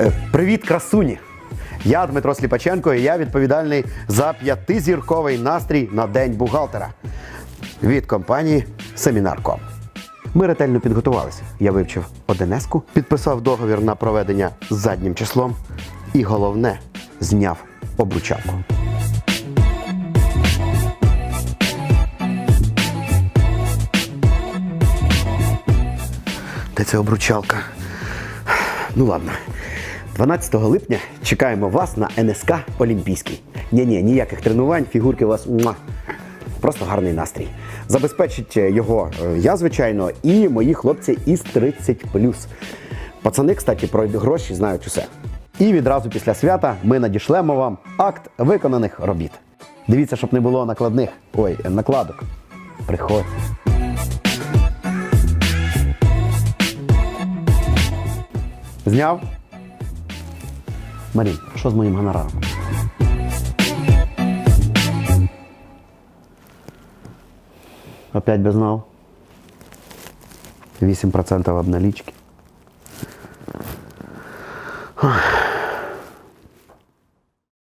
Е, Привіт, красуні! Я Дмитро Сліпаченко і я відповідальний за п'ятизірковий настрій на День бухгалтера від компанії Семінар.ком. Ми ретельно підготувалися. Я вивчив Одинеску, підписав договір на проведення з заднім числом і головне зняв обручалку. Де ця обручалка? Ну ладно. 12 липня чекаємо вас на НСК Олімпійський. Ні-ні, ніяких тренувань, фігурки у вас муа. просто гарний настрій. Забезпечить його е, я, звичайно, і мої хлопці із 30 Пацани, кстати, про гроші знають усе. І відразу після свята ми надішлемо вам акт виконаних робіт. Дивіться, щоб не було накладних. Ой, накладок. Приходь. Зняв? Марин, что с моим гонораром? Опять без нал. 8% об наличке.